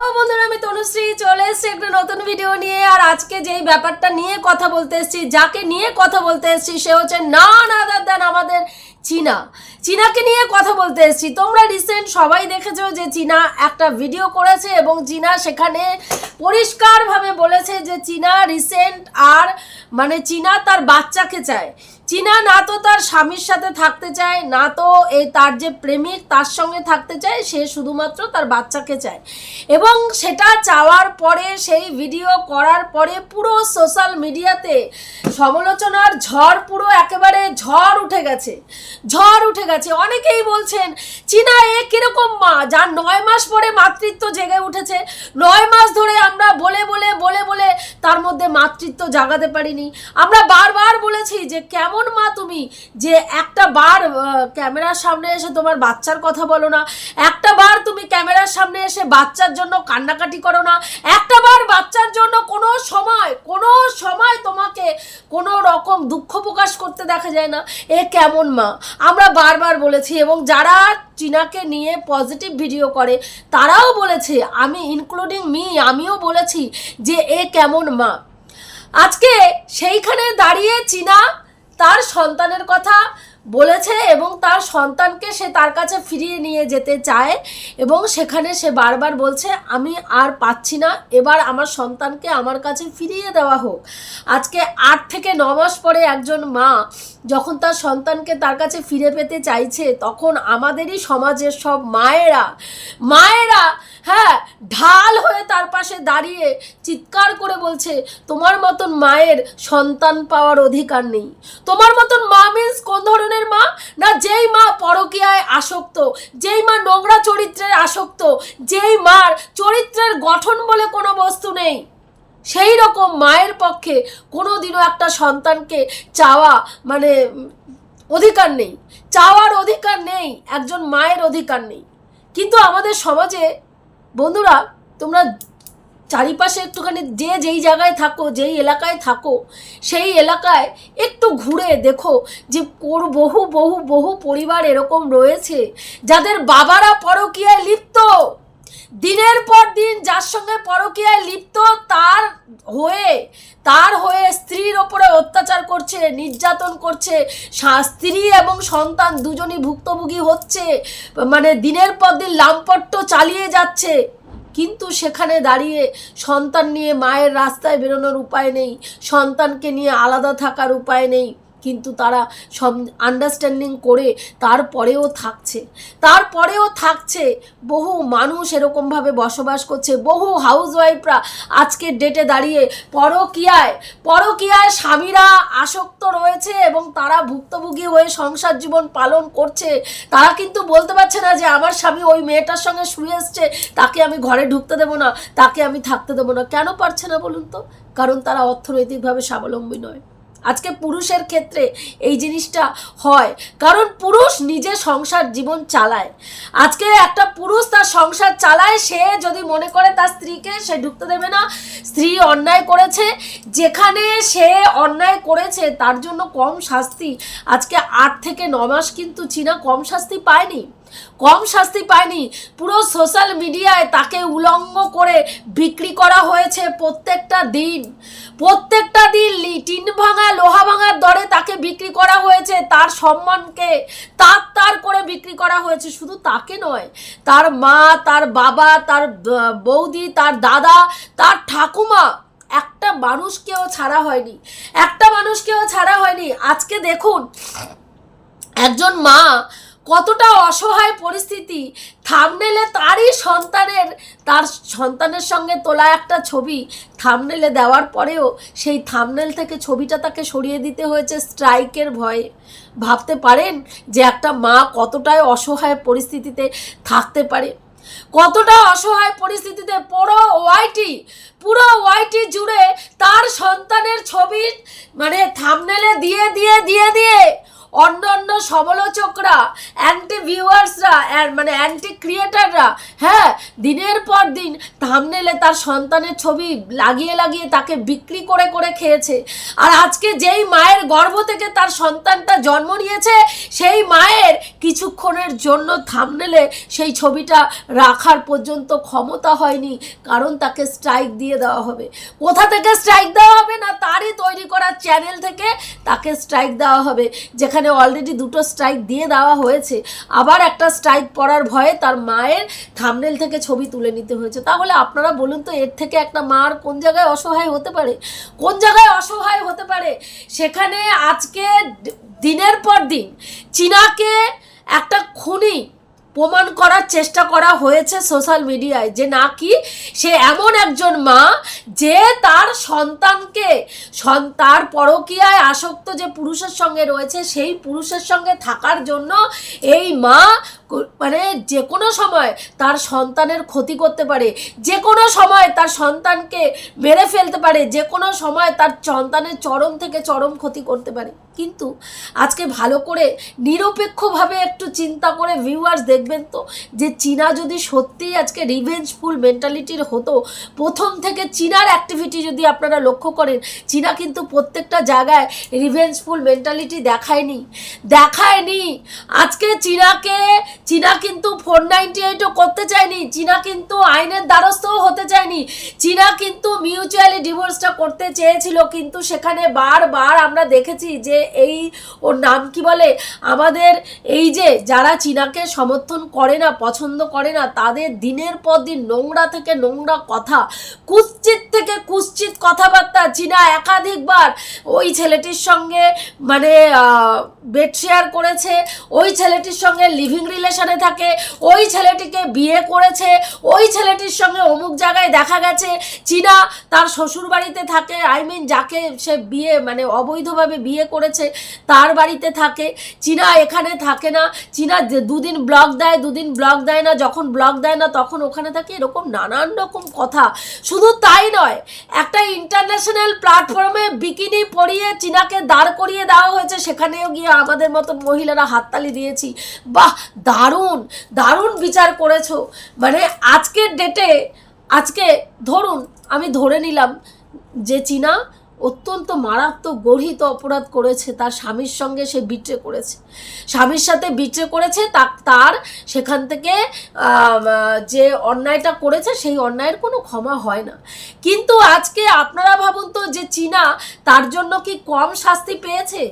বন্ধুরা, আমি তনুশ্রী চলে এসেছি একটা নতুন ভিডিও নিয়ে, আর আজকে যেই ব্যাপারটা নিয়ে কথা বলতে এসেছি, যাকে নিয়ে কথা বলতে এসেছি, সে হচ্ছে না না দেন আমাদের চীনা। চীনাকে নিয়ে কথা বলতে এসেছি। তোমরা রিসেন্ট সবাই দেখেছ যে চীনা একটা ভিডিও করেছে এবং চীনা সেখানে পরিষ্কারভাবে বলেছে যে চীনা রিসেন্ট আর মানে চীনা তার বাচ্চাকে চায়। চীনা না তো তার স্বামীর সাথে থাকতে চায়। না তো এই তার যে প্রেমিক, তার সঙ্গে থাকতে চায়, সে শুধুমাত্র তার বাচ্চাকে চায়। এবং সেটা চাওয়ার পরে, সেই ভিডিও করার পরে পুরো সোশ্যাল মিডিয়াতে সমালোচনার ঝড় পুরো একেবারে ঝড় উঠে গেছে। ঝড় উঠে গেছে। অনেকেই বলছেন, চীনা, এ কীরকম মা? যার নয় মাস পরে মাতৃত্ব জেগে উঠেছে। নয় মাস ধরে আমরা বলে বলে বলে বলে তার মধ্যে মাতৃত্ব জাগাতে পারিনি। আমরা বারবার বলেছি যে কেমন মা তুমি? যে একটা বার ক্যামেরার সামনে এসে তোমার বাচ্চার কথা বলো না, একটা বার তুমি ক্যামেরার সামনে এসে বাচ্চার জন্য কান্নাকাটি করো না, একটা বার বাচ্চার জন্য কোনো সময় কোনো সময় তোমাকে কোনো রকম দুঃখ প্রকাশ করতে দেখা যায় না। এ কেমন মা? আমরা বারবার বলেছি এবং যারা চীনাকে নিয়ে পজিটিভ ভিডিও করে, তারাও বলেছে, আমি ইনক্লুডিং মি আমিও বলেছি যে এ কেমন মা? আজকে সেইখানে দাঁড়িয়ে চীনা তার সন্তানের কথা বলেছে এবং তার সন্তানকে সে তার কাছে ফিরিয়ে নিয়ে যেতে চায় এবং সেখানে সে বারবার বলছে, আমি আর পাচ্ছি না, এবার আমার সন্তানকে আমার কাছে ফিরিয়ে দেওয়া হোক। আজকে আট থেকে ন মাস পরে একজন মা যখন তার সন্তানকে তার কাছে ফিরে পেতে চাইছে, তখন আমাদেরই সমাজের সব মায়েরা মায়েরা হ্যাঁ ঢাল হয়ে তার পাশে দাঁড়িয়ে চিৎকার করে বলছে, তোমার মতন মায়ের সন্তান পাওয়ার অধিকার নেই। তোমার মতন মা মিন্স কোন ধরনের মা? না, যেই মা পরকীয়ায় আসক্ত, যেই মা নোংরা চরিত্রের আসক্ত, যেই মার চরিত্রের গঠন বলে কোনো বস্তু নেই। সেই রকম মায়ের পক্ষে কোনোদিনও একটা সন্তানকে চাওয়া মানে অধিকার নেই। চাওয়ার অধিকার নেই, একজন মায়ের অধিকার নেই। কিন্তু আমাদের সমাজে বন্ধুরা, তোমরা চারিপাশে একটুখানি যে যেই জায়গায় থাকো, যেই এলাকায় থাকো, সেই এলাকায় একটু ঘুরে দেখো যে কোর বহু বহু বহু পরিবার এরকম রয়েছে, যাদের বাবারা পরকীয়ায় লিপ্ত। দিনের পর দিন যার সঙ্গে পরকীয়ায় লিপ্ত, তার হয়ে তার হয়ে স্ত্রীর ওপরে অত্যাচার করছে, নির্যাতন করছে স্ত্রী এবং সন্তান দুজনই ভুক্তভোগী হচ্ছে মানে দিনের পর দিন লাম্পট্য চালিয়ে যাচ্ছে। কিন্তু সেখানে দাঁড়িয়ে সন্তান নিয়ে মায়ের রাস্তায় বেরোনোর উপায় নেই, সন্তানকে নিয়ে আলাদা থাকার উপায় নেই। কিন্তু তারা সব আন্ডারস্ট্যান্ডিং করে তারপরেও থাকছে। তারপরেও থাকছে, বহু মানুষ এরকমভাবে বসবাস করছে, বহু হাউসওয়াইফরা আজকের ডেটে দাঁড়িয়ে পরকীয়ায় পরকীয়ায় স্বামীরা আসক্ত রয়েছে এবং তারা ভুক্তভোগী হয়ে সংসার জীবন পালন করছে। তারা কিন্তু বলতে পারছে না যে, আমার স্বামী ওই মেয়েটার সঙ্গে শুয়ে এসছে, তাকে আমি ঘরে ঢুকতে দেবো না, তাকে আমি থাকতে দেবো না। কেন পারছে না বলুন তো? কারণ তারা অর্থনৈতিকভাবে স্বাবলম্বী নয়। আজকে পুরুষের ক্ষেত্রে এই জিনিসটা হয়। কারণ পুরুষ নিজে সংসার জীবন চালায়। আজকে একটা পুরুষ তার সংসার চালায়, সে যদি মনে করে তার স্ত্রীকে সে ঢুকতে দেবে না, স্ত্রী অন্যায় করেছে, যেখানে সে অন্যায় করেছে, তার জন্য কম শাস্তি। আজকে আট থেকে ন মাস কিন্তু চীনা কম শাস্তি পায়নি। কম শাস্তি পায়নি। পুরো সোশ্যাল মিডিয়ায় তাকে উলঙ্গ করে বিক্রি করা হয়েছে প্রত্যেকটা দিন। প্রত্যেকটা দিন টিন ভাঙা, লোহা ভাঙার দরে তাকে বিক্রি করা হয়েছে। তার সম্মানকে তার তার করে বিক্রি করা হয়েছে। শুধু তাকে নয়, তার মা, তার বাবা, তার বৌদি, তার দাদা, তার ঠাকুমা, একটা মানুষকেও ছাড়া হয়নি। একটা মানুষকেও ছাড়া হয়নি। আজকে দেখুন, একজন মা কতটা অসহায় পরিস্থিতি? থামনেলে তারই সন্তানের, তার সন্তানের সঙ্গে তোলা একটা ছবি থামনেলে দেওয়ার পরেও সেই থামনেল থেকে ছবিটা তাকে সরিয়ে দিতে হয়েছে স্ট্রাইকের ভয়ে। ভাবতে পারেন যে একটা মা কতটাই অসহায় পরিস্থিতিতে থাকতে পারে। কতটা অসহায় পরিস্থিতিতে পুরো ওয়াইটি পুরো ওয়াইটি জুড়ে তার সন্তানের ছবি মানে থামনেলে দিয়ে দিয়ে দিয়ে দিয়ে অন্য অন্য সমালোচকরা অ্যান্টি ভিউয়ার্সরা মানে অ্যান্টি ক্রিয়েটাররা হ্যাঁ দিনের পর দিন থামনেলে তার সন্তানের ছবি লাগিয়ে লাগিয়ে তাকে বিক্রি করে করে খেয়েছে। আর আজকে যেই মায়ের গর্ভ থেকে তার সন্তানটা জন্ম নিয়েছে, সেই মায়ের কিছুক্ষণের জন্য থামনেলে সেই ছবিটা রাখার পর্যন্ত ক্ষমতা হয়নি, কারণ তাকে স্ট্রাইক দিয়ে দেওয়া হবে। কোথা থেকে স্ট্রাইক দেওয়া হবে না, তারই চ্যানেল থেকে তাকে স্ট্রাইক দেওয়া হবে। যেখানে অলরেডি দুটো স্ট্রাইক দিয়ে দেওয়া হয়েছে। আবার একটা স্ট্রাইক পড়ার ভয়ে তার মায়ের থামনেল থেকে ছবি তুলে নিতে হয়েছে। তাহলে আপনারা বলুন তো, এর থেকে একটা মার কোন জায়গায় অসহায় হতে পারে? কোন জায়গায় অসহায় হতে পারে? সেখানে আজকে দিনের পর দিন চীনাকে একটা খুনি প্রমাণ করার চেষ্টা করা হয়েছে সোশ্যাল মিডিয়ায় যে নাকি সে এমন একজন মা যে তার সন্তানকে, সন- তার পরকীয়ায় আসক্ত যে পুরুষের সঙ্গে রয়েছে, সেই পুরুষের সঙ্গে থাকার জন্য এই মা মানে যে কোনো সময় তার সন্তানের ক্ষতি করতে পারে, যে কোনো সময় তার সন্তানকে মেরে ফেলতে পারে, যে কোনো সময় তার সন্তানের চরম থেকে চরম ক্ষতি করতে পারে। কিন্তু আজকে ভালো করে নিরপেক্ষভাবে একটু চিন্তা করে ভিউয়ার্স দেখবেন তো, যে চীনা যদি সত্যিই আজকে রিভেঞ্জফুল মেন্টালিটির হতো, প্রথম থেকে চীনার অ্যাক্টিভিটি যদি আপনারা লক্ষ্য করেন, চীনা কিন্তু প্রত্যেকটা জায়গায় রিভেঞ্জফুল মেন্টালিটি দেখায়নি। দেখায়নি! আজকে চীনাকে, চীনা কিন্তু ফোর নাইনটি এইটও করতে চায়নি, চীনা কিন্তু আইনের দ্বারস্থও হতে চায়নি, চীনা কিন্তু মিউচুয়ালি ডিভোর্সটা করতে চেয়েছিল, কিন্তু সেখানে বারবার আমরা দেখেছি যে এই ওর নাম কি বলে? আমাদের এই যে যারা চীনাকে সমর্থন করে না, পছন্দ করে না, তাদের দিনের পর দিন নোংরা থেকে নোংরা কথা, কুৎসিত থেকে কুৎসিত কথাবার্তা। চীনা একাধিকবার ওই ছেলেটির সঙ্গে মানে বেড শেয়ার করেছে, ওই ছেলেটির সঙ্গে লিভিং রিলেশনে থাকে, ওই ছেলেটিকে বিয়ে করেছে, ওই ছেলেটির সঙ্গে অমুক জায়গায় দেখা গেছে। চীনা তার শ্বশুর বাড়িতে থাকে আই মিন যাকে সে বিয়ে মানে অবৈধভাবে বিয়ে করেছে, তার বাড়িতে থাকে। চীনা এখানে থাকে না। চীনা দুদিন ব্লগ দেয়, দুদিন ব্লগ দেয় না, যখন ব্লগ দেয় না, তখন ওখানে থাকে এরকম নানান রকম কথা। শুধু তাই নয়, একটা ইন্টারন্যাশনাল প্ল্যাটফর্মে বিকিনি পরিয়ে চীনাকে দাঁড় করিয়ে দেওয়া হয়েছে। সেখানেও গিয়ে আমাদের মতন মহিলারা হাততালি দিয়েছি। বাহ, দারুণ দারুণ বিচার করেছ। মানে আজকের ডেটে আজকে ধরুন, আমি ধরে নিলাম যে চীনা অত্যন্ত মারাত্মক গর্হিত অপরাধ করেছে তার স্বামীর সঙ্গে সে বিট্রে করেছে। স্বামীর সাথে বিট্রে করেছে তার সেখান থেকে যে অন্যায়টা করেছে সেই অন্যায়ের কোনো ক্ষমা হয় না। কিন্তু আজকে আপনারা ভাবুন তো যে চীনা তার জন্য কি কম শাস্তি পেয়েছে?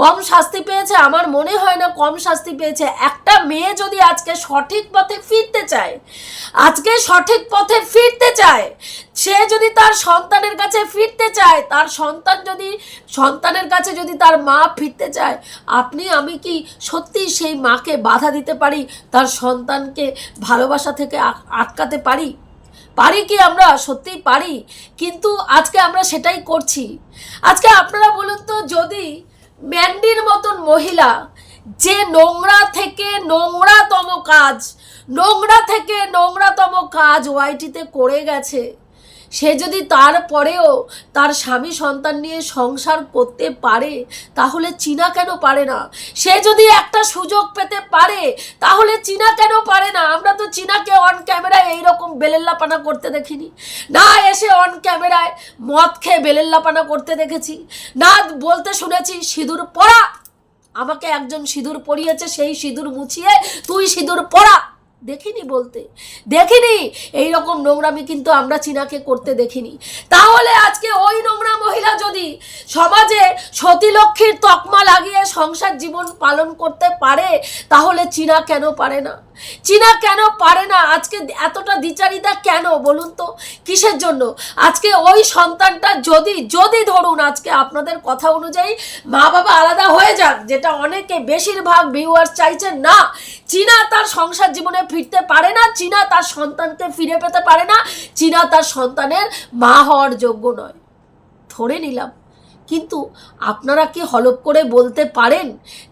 কম শাস্তি পেয়েছে আমার মনে হয় না কম শাস্তি পেয়েছে। একটা মেয়ে যদি আজকে সঠিক পথে ফিরতে চায়, আজকে সঠিক পথে ফিরতে চায়, সে যদি তার সন্তানের কাছে ফিরতে চায়, তার সন্তান যদি, সন্তানের কাছে যদি তার মা ফিরতে চায়, আপনি, আমি কি সত্যি সেই মাকে বাধা দিতে পারি, তার সন্তানকে ভালোবাসা থেকে আটকাতে পারি? পারি কি আমরা? সত্যিই পারি। কিন্তু আজকে আমরা সেটাই করছি। আজকে আপনারা বলুন তো, যদি ম্যান্ডির মতন মহিলা, যে নোংরা থেকে নোংরাতম কাজ, নোংরা থেকে নোংরাতম কাজ ওয়াইটিতে করে গেছে সে যদি তারপরেও তার স্বামী সন্তান নিয়ে সংসার করতে পারে, তাহলে চীনা কেন পারে না? সে যদি একটা সুযোগ পেতে পারে, তাহলে চীনা কেন পারে না? আমরা তো চীনাকে অন ক্যামেরায় এইরকম বেলেল্লাপানা করতে দেখিনি। না এসে অন ক্যামেরায় মদ খেয়ে বেলেল্লাপানা করতে দেখেছি। না বলতে শুনেছি সিঁদুর পরা আমাকে একজন সিঁদুর পরিয়েছে, সেই সিঁদুর মুছিয়ে তুই সিঁদুর পরা দেখিনি বলতে। দেখিনি! এই রকম নোংরামি কিন্তু আমরা চীনাকে করতে দেখিনি। তাহলে আজকে ওই নোংরা মহিলা যদি সমাজে সতীলক্ষ্মীর তকমা লাগিয়ে সংসার জীবন পালন করতে পারে, তাহলে চীনা কেন পারে না? চীনা কেন পারে না? আজকে এতটা দ্বিচারিতা কেন বলুন তো? কিসের জন্য? আজকে ওই সন্তানটা যদি যদি ধরুন আজকে আপনাদের কথা অনুযায়ী মা বাবা আলাদা হয়ে যাক যেটা অনেকে বেশিরভাগ ভিউয়ার্স চাইছেন না, চীনা তার সংসার জীবনে ফিরতে পারে না, চীনা তার সন্তানকে ফিরে পেতে পারে না, চীনা তার সন্তানের মা হওয়ার যোগ্য নয়। ধরে নিলাম। কিন্তু আপনারা কি হলপ করে বলতে পারেন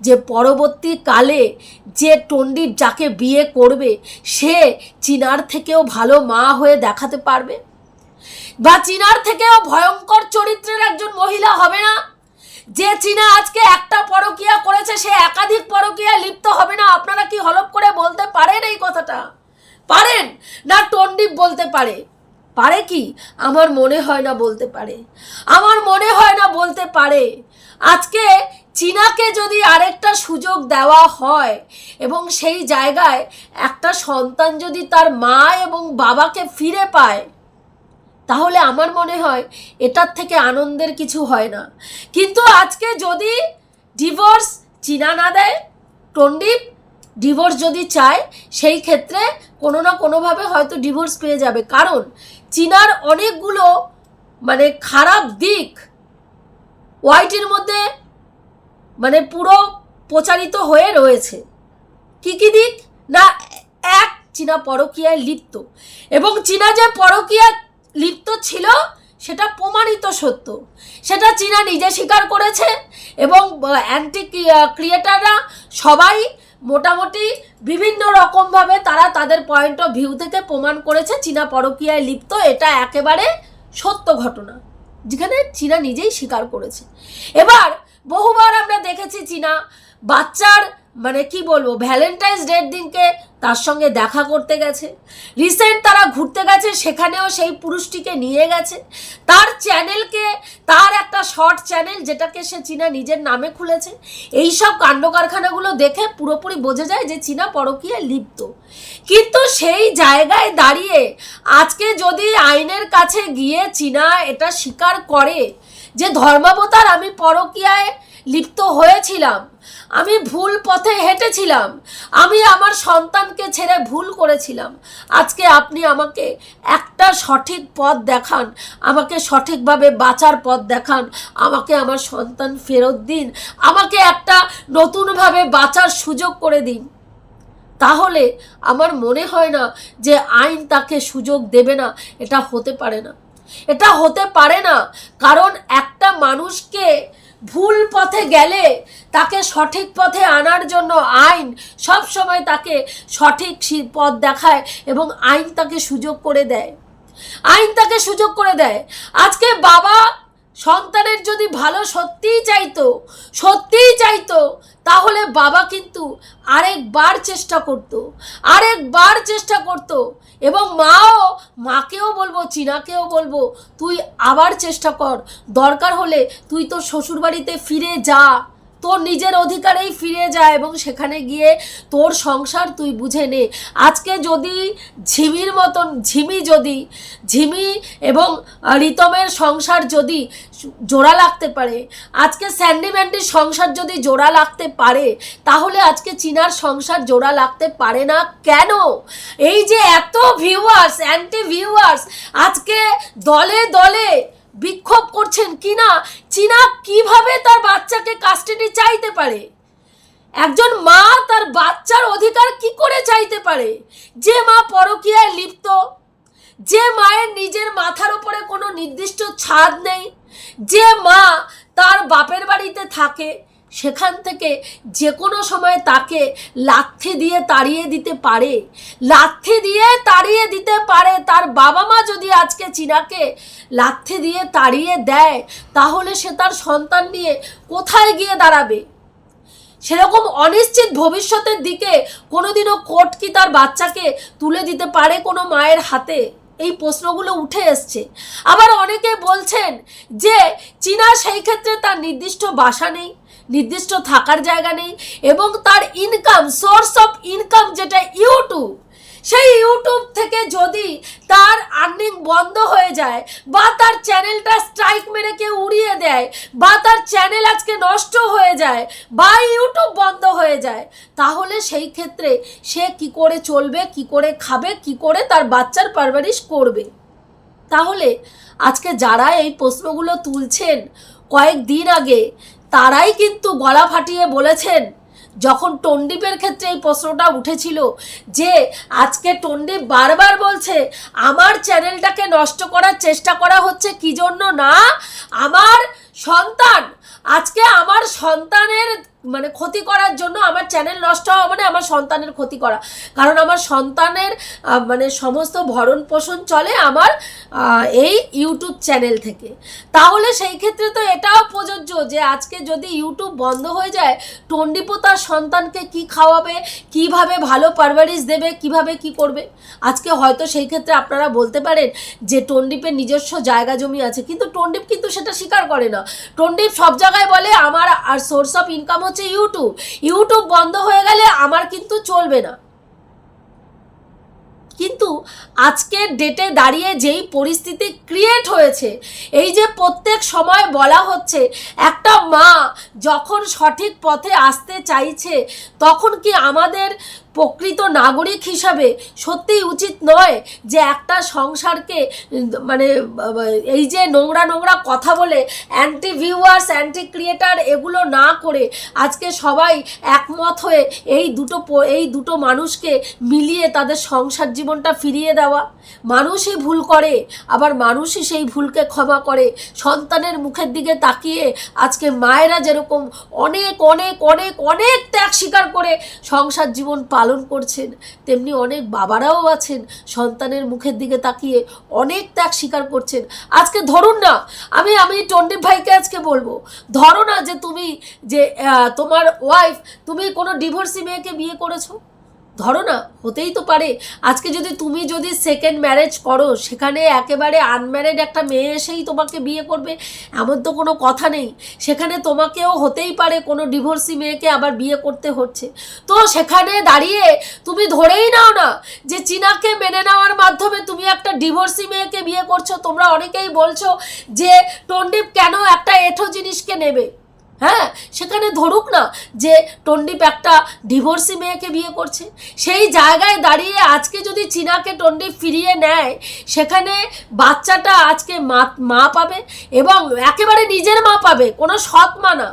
যে পরবর্তীকালে যে টন্ডির যাকে বিয়ে করবে, সে চীনার থেকেও ভালো মা হয়ে দেখাতে পারবে? বা চীনার থেকেও ভয়ঙ্কর চরিত্রের একজন মহিলা হবে না? যে চীনা আজকে একটা পরকিয়া করেছে, সে একাধিক পরকিয়া লিপ্ত হবে না? আপনারা কি হলপ করে বলতে পারেন এই কথাটা? পারেন? না টন্ডিপ বলতে পারে? পারে কি? আমার মনে হয় না বলতে পারে। আমার মনে হয় না বলতে পারে। আজকে চীনাকে যদি আরেকটা সুযোগ দেওয়া হয় এবং সেই জায়গায় একটা সন্তান যদি তার মা এবং বাবাকে ফিরে পায়, তাহলে আমার মনে হয় এটার থেকে আনন্দের কিছু হয় না। কিন্তু আজকে যদি ডিভোর্স চীনা না দেয়, টন্ডিপ ডিভোর্স যদি চায়, সেই ক্ষেত্রে কোনো না কোনোভাবে হয়তো ডিভোর্স পেয়ে যাবে। কারণ চীনার অনেকগুলো মানে খারাপ দিক ওয়াইটির মধ্যে মানে পুরো প্রচারিত হয়ে রয়েছে। কি কি দিক? না, এক চীনা পরকীয়ায় লিপ্ত। এবং চীনা যে পরকীয়ায় লিপ্ত ছিল, সেটা প্রমাণিত সত্য। সেটা চীনা নিজে স্বীকার করেছে এবং অ্যান্টি ক্রিয়েটাররা সবাই মোটামুটি বিভিন্ন রকমভাবে তারা তাদের পয়েন্ট অফ ভিউ থেকে প্রমাণ করেছে, চীনা পরকীয়ায় লিপ্ত, এটা একেবারে সত্য ঘটনা। যেখানে চীনা নিজেই স্বীকার করেছে। এবার, বহুবার আমরা দেখেছি চীনা বাচ্চার মানে কি বলব ভ্যালেন্টাইন্স ডের দিনকে তার সঙ্গে দেখা করতে গেছে। রিসেন্ট তারা ঘুরতে গেছে, সেখানেও সেই পুরুষটিকে নিয়ে গেছে। তার চ্যানেলকে, তার একটা শর্ট চ্যানেল যেটাকে সে চীনা নিজের নামে খুলেছে এই সব কাণ্ড কারখানাগুলো দেখে পুরোপুরি বোঝা যায় যে চীনা পরকীয়া লিপ্ত। কিন্তু সেই জায়গায় দাঁড়িয়ে আজকে যদি আইনের কাছে গিয়ে চীনা এটা স্বীকার করে যে ধর্মাবতার আমি পরকীয়ায় লিপ্ত হয়েছিলাম আমি ভুল পথে হেঁটেছিলাম। আমি আমার সন্তানকে ছেড়ে ভুল করেছিলাম। আজকে আপনি আমাকে একটা সঠিক পথ দেখান, আমাকে সঠিকভাবে বাঁচার পথ দেখান, আমাকে আমার সন্তান ফেরত দিন, আমাকে একটা নতুনভাবে বাঁচার সুযোগ করে দিন। তাহলে আমার মনে হয় না যে আইন তাকে সুযোগ দেবে না, এটা হতে পারে না। এটা হতে পারে না, কারণ একটা মানুষকে ভুল পথে গেলে তাকে সঠিক পথে আনার জন্য আইন সব সময় তাকে সঠিক পথ দেখায় এবং আইন তাকে সুযোগ করে দেয়। আইন তাকে সুযোগ করে দেয়। আজকে বাবা সন্তানের যদি ভালো সত্যিই চাইতো সত্যিই চাইতো, তাহলে বাবা কিন্তু আরেকবার চেষ্টা করত, আরেকবার চেষ্টা করত। এবং মাও, মাকেও বলব, চিনাকেও বলব, তুই আবার চেষ্টা কর। দরকার হলে তুই তোর শ্বশুরবাড়িতে ফিরে যা। তোর নিজের অধিকারেই ফিরে যা এবং সেখানে গিয়ে তোর সংসার তুই বুঝে নে। আজকে যদি ঝিমির মতন, ঝিমি যদি, ঝিমি এবং রিতমের সংসার যদি জোড়া লাগতে পারে, আজকে স্যান্ডি ম্যান্ডির সংসার যদি জোড়া লাগতে পারে, তাহলে আজকে চীনার সংসার জোড়া লাগতে পারে না কেন? এই যে এত ভিউয়ার্স অ্যান্টি ভিউয়ার্স আজকে দলে দলে বিক্ষোভ করছেন কিনা, চীনা কীভাবে তার বাচ্চাকে কাস্টাডি চাইতে পারে? একজন মা তার বাচ্চার অধিকার কি করে চাইতে পারে? যে মা পরকীয়ায় লিপ্ত, যে মায়ের নিজের মাথার উপরে কোনো নির্দিষ্ট ছাদ নেই, যে মা তার বাপের বাড়িতে থাকে সেখান থেকে যে কোনো সময় তাকে লাথি দিয়ে তাড়িয়ে দিতে পারে। লাথি দিয়ে তাড়িয়ে দিতে পারে। তার বাবা মা যদি আজকে চীনাকে লাথি দিয়ে তাড়িয়ে দেয়, তাহলে সে তার সন্তান নিয়ে কোথায় গিয়ে দাঁড়াবে? সেরকম অনিশ্চিত ভবিষ্যতের দিকে কোনোদিনও কোর্ট কি তার বাচ্চাকে তুলে দিতে পারে কোনো মায়ের হাতে? এই প্রশ্নগুলো উঠে এসছে। আবার অনেকে বলছেন যে চীনা সেই ক্ষেত্রে তার নির্দিষ্ট বাসা নেই। নির্দিষ্ট থাকার জায়গা নেই এবং তার ইনকাম সোর্স অফ ইনকাম যেটা ইউটিউব সেই ইউটিউব থেকে যদি তার আর্নিং বন্ধ হয়ে যায় বা তার চ্যানেলটা স্ট্রাইক মেরে কেউ উড়িয়ে দেয় বা তার চ্যানেল আজকে নষ্ট হয়ে যায় বা ইউটিউব বন্ধ হয়ে যায়, তাহলে সেই ক্ষেত্রে সে কি করে চলবে, কি করে খাবে, কি করে তার বাচ্চার পারভারিশ করবে। তাহলে আজকে যারা এই প্রশ্নগুলো তুলছেন, কয়েকদিন আগে তারাই কিন্তু গলা ফাটিয়ে বলেছেন, যখন টন্ডিপের ক্ষেত্রে এই প্রশ্নটা উঠেছিল যে আজকে টন্ডিপ বারবার বলছে, আমার চ্যানেলটাকে নষ্ট করার চেষ্টা করা হচ্ছে কি জন্য না? আমার সন্তান, আজকে আমার সন্তানের মানে ক্ষতি করার জন্য আমার চ্যানেল নষ্ট হওয়া মানে আমার সন্তানের ক্ষতি করা। কারণ আমার সন্তানের মানে সমস্ত ভরণ পোষণ চলে আমার এই ইউটিউব চ্যানেল থেকে। তাহলে সেই ক্ষেত্রে তো এটাও প্রযোজ্য যে আজকে যদি ইউটিউব বন্ধ হয়ে যায়, টন্ডিপো তার সন্তানকে কি খাওয়াবে, কীভাবে ভালো পারভারিশ দেবে, কীভাবে কি করবে? আজকে হয়তো সেই ক্ষেত্রে আপনারা বলতে পারেন যে টন্ডিপের নিজস্ব জায়গা জমি আছে, কিন্তু টন্ডিপ কিন্তু সেটা স্বীকার করে না। টন্ডিপ সব জায়গায় বলে, আমার আর সোর্স অফ ইনকাম হচ্ছে ইউটিউব ইউটিউব বন্ধ হয়ে গেলে আমার কিন্তু চলবে না। কিন্তু আজকের ডেটে দাঁড়িয়ে যেই পরিস্থিতি ক্রিয়েট হয়েছে, এই যে প্রত্যেক সময় বলা হচ্ছে একটা মা যখন সঠিক পথে আসতে চাইছে, তখন কি আমাদের প্রকৃত নাগরিক হিসাবে সত্যিই উচিত নয় যে একটা সংসারকে মানে এই যে নোংরা নোংরা কথা বলে অ্যান্টি ভিউয়ার্স অ্যান্টি ক্রিয়েটার এগুলো না করে আজকে সবাই একমত হয়ে এই দুটো এই দুটো মানুষকে মিলিয়ে তাদের সংসার জীবনটা ফিরিয়ে দেওয়া। মানুষই ভুল করে, আবার মানুষই সেই ভুলকে ক্ষমা করে। সন্তানের মুখের দিকে তাকিয়ে আজকে মায়েরা যেরকম অনেক অনেক অনেক অনেক ত্যাগ স্বীকার করে সংসার জীবন পালন করছেন, তেমনি অনেক বাবারাও আছেন, সন্তানের মুখের দিকে তাকিয়ে অনেক ত্যাগ স্বীকার করছেন। আজকে ধরুন না, আমি আমি টন্ডিপ ভাইকে আজকে বলব, ধরো না যে তুমি যে তোমার ওয়াইফ তুমি কোনো ডিভোর্সি মেয়েকে বিয়ে করেছ? ধরো না, হতেই তো পারে। আজকে যদি তুমি যদি সেকেন্ড ম্যারেজ করো, সেখানে একেবারে আনম্যারেড একটা মেয়ে এসেই তোমাকে বিয়ে করবে, এমন তো কোনো কথা নেই। সেখানে তোমাকেও হতেই পারে কোনো ডিভোর্সি মেয়েকে আবার বিয়ে করতে হচ্ছে। তো সেখানে দাঁড়িয়ে তুমি ধরেই নাও না যে চীনাকে মেনে নেওয়ার মাধ্যমে তুমি একটা ডিভোর্সি মেয়েকে বিয়ে করছ। তোমরা অনেকেই বলছো যে টন্ডিপ কেন একটা এঠো জিনিসকে নেবে? হ্যাঁ সেখানে ধরুক না যে টন্ডিপ একটা ডিভোর্সি মেয়েকে বিয়ে করছে। সেই জায়গায় দাঁড়িয়ে আজকে যদি চীনাকে টন্ডিপ ফিরিয়ে নেয়, সেখানে বাচ্চাটা আজকে মা মা পাবে এবং একেবারে নিজের মা পাবে, কোনো সৎ মা না।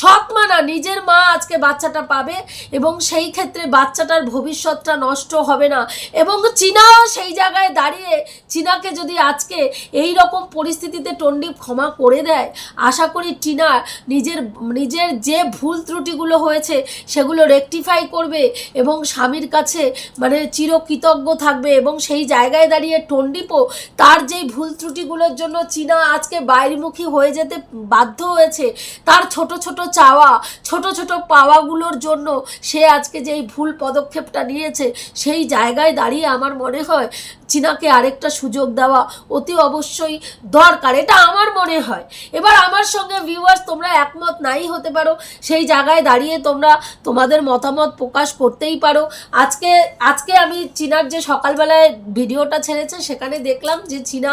সৎ মা না নিজের মা আজকে বাচ্চাটা পাবে এবং সেই ক্ষেত্রে বাচ্চাটার ভবিষ্যৎটা নষ্ট হবে না। এবং চীনাও সেই জায়গায় দাঁড়িয়ে, চীনাকে যদি আজকে এই রকম পরিস্থিতিতে টন্ডিপ ক্ষমা করে দেয়, আশা করি টিনা নিজের নিজের যে ভুল ত্রুটিগুলো হয়েছে সেগুলো রেকটিফাই করবে এবং স্বামীর কাছে মানে চিরকৃতজ্ঞ থাকবে এবং সেই জায়গায় দাঁড়িয়ে টন্ডিপও তার যেই ভুল ত্রুটিগুলোর জন্য চীনা আজকে বাইরমুখী হয়ে যেতে বাধ্য হয়েছে, তার ছোট ছোট চাওয়া, ছোট ছোট পাওয়াগুলোর জন্য সে আজকে যেই ভুল পদক্ষেপটা নিয়েছে, সেই জায়গায় দাঁড়িয়ে আমার মনে হয় চীনাকে আরেকটা সুযোগ দেওয়া অতি অবশ্যই দরকার, এটা আমার মনে হয়। এবার আমার সঙ্গে ভিউয়ার্স তোমরা একমত নাই হতে পারো, সেই জায়গায় দাঁড়িয়ে তোমরা তোমাদের মতামত প্রকাশ করতেই পারো। আজকে আজকে আমি চীনার যে সকালবেলায় ভিডিওটা ছেড়েছে, সেখানে দেখলাম যে চীনা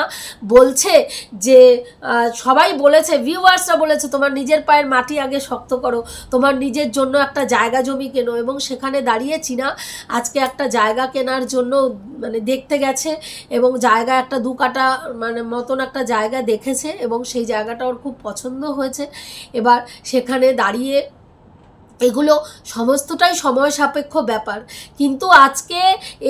বলছে যে সবাই বলেছে ভিউয়ার্সরা বলেছে, তোমার নিজের পায়ের মাটি আগে শক্ত করো। তোমার নিজের জন্য একটা জায়গা জমি কেনো এবং সেখানে দাঁড়িয়ে চীনা আজকে একটা জায়গা কেনার জন্য মানে দেখতে গেছে এবং জায়গা একটা দু কাটা মানে মতন একটা জায়গা দেখেছে এবং সেই জায়গাটা ওর খুব পছন্দ হয়েছে। এবার সেখানে দাঁড়িয়ে এগুলো সমস্তটাই সময় সাপেক্ষ ব্যাপার। কিন্তু আজকে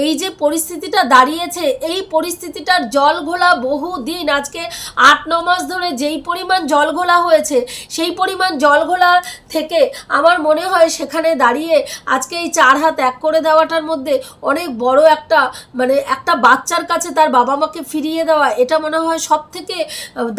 এই যে পরিস্থিতিটা দাঁড়িয়েছে, এই পরিস্থিতিটার জল ঘোলা বহু দিন আজকে আট, ন মাস ধরে যেই পরিমাণ জল ঘোলা হয়েছে, সেই পরিমাণ জল ঘোলা থেকে আমার মনে হয় সেখানে দাঁড়িয়ে আজকে এই চার হাত এক করে দেওয়াটার মধ্যে অনেক বড় একটা মানে একটা বাচ্চার কাছে তার বাবা মাকে ফিরিয়ে দেওয়া, এটা মনে হয় সব থেকে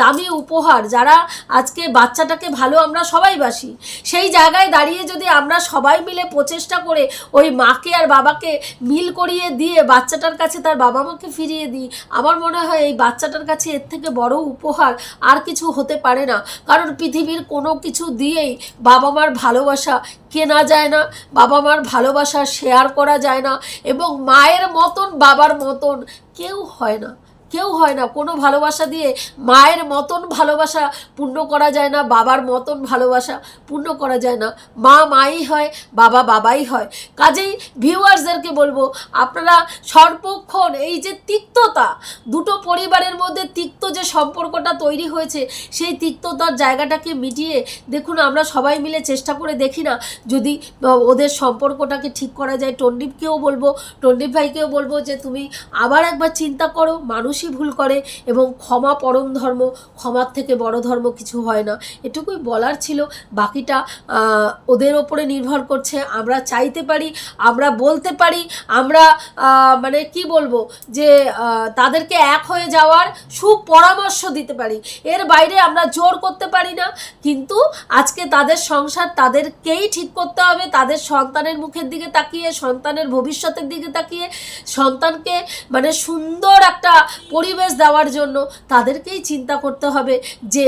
দামি উপহার। যারা আজকে বাচ্চাটাকে ভালো আমরা সবাই বাসি। সেই জায়গায় দাঁড়িয়ে যদি আমরা সবাই মিলে প্রচেষ্টা করে ওই মাকে আর বাবাকে মিল করিয়ে দিয়ে বাচ্চাটার কাছে তার বাবা মাকে ফিরিয়ে দিই, আমার মনে হয় এই বাচ্চাটার কাছে এর থেকে বড় উপহার আর কিছু হতে পারে না। কারণ পৃথিবীর কোনো কিছু দিয়েই বাবা মার ভালোবাসা কেনা যায় না বাবা মার ভালোবাসা শেয়ার করা যায় না এবং মায়ের মতন, বাবার মতন কেউ হয় না। কেউ হয় না। কোনো ভালোবাসা দিয়ে মায়ের মতন ভালোবাসা পূর্ণ করা যায় না, বাবার মতন ভালোবাসা পূর্ণ করা যায় না। মা মাই হয়, বাবা বাবাই হয়। কাজেই ভিউয়ার্সদেরকে বলব, আপনারা সর্বক্ষণ এই যে তিক্ততা, দুটো পরিবারের মধ্যে তিক্ত যে সম্পর্কটা তৈরি হয়েছে, সেই তিক্ততার জায়গাটাকে মিটিয়ে দেখুন, আমরা সবাই মিলে চেষ্টা করে দেখি না, যদি ওদের সম্পর্কটাকে ঠিক করা যায়। টন্ডিপকেও বলব টন্ডিপ ভাইকেও বলব যে, তুমি আবার একবার চিন্তা করো, মানুষ মানুষই ভুল করে এবং ক্ষমা পরম ধর্ম, ক্ষমার থেকে বড় ধর্ম কিছু হয় না। এটুকুই বলার ছিল। বাকিটা ওদের ওপরে নির্ভর করছে। আমরা চাইতে পারি, আমরা বলতে পারি, আমরা মানে কি বলব? যে তাদেরকে এক হয়ে যাওয়ার সুপরামর্শ দিতে পারি। এর বাইরে আমরা জোর করতে পারি না। কিন্তু আজকে তাদের সংসার তাদেরকেই ঠিক করতে হবে। তাদের সন্তানের মুখের দিকে তাকিয়ে, সন্তানের ভবিষ্যতের দিকে তাকিয়ে, সন্তানকে মানে সুন্দর একটা পরিবেশ দেওয়ার জন্য তাদেরকেই চিন্তা করতে হবে যে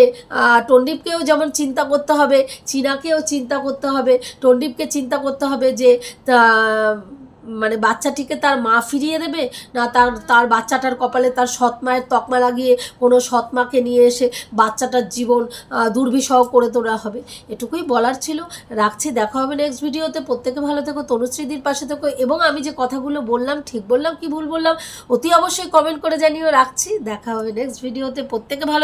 টন্ডিপকেও যেমন চিন্তা করতে হবে, চীনাকেও চিন্তা করতে হবে টন্ডিপকে চিন্তা করতে হবে যে মানে বাচ্চাটিকে তার মা ফিরিয়ে দেবে? না তার তার বাচ্চাটার কপালে তার সৎমায়ের তকমা লাগিয়ে কোনো সৎমাকে নিয়ে এসে বাচ্চাটার জীবন দুর্বিষহ করে তোলা হবে? এটুকুই বলার ছিল। রাখছি, দেখা হবে নেক্সট ভিডিওতে প্রত্যেকে ভালো থেকো, তনুশ্রীদির পাশে থেকো। এবং আমি যে কথাগুলো বললাম, ঠিক বললাম কি ভুল বললাম, অতি অবশ্যই কমেন্ট করে জানিও। রাখছি, দেখা হবে নেক্সট ভিডিওতে প্রত্যেকে ভালো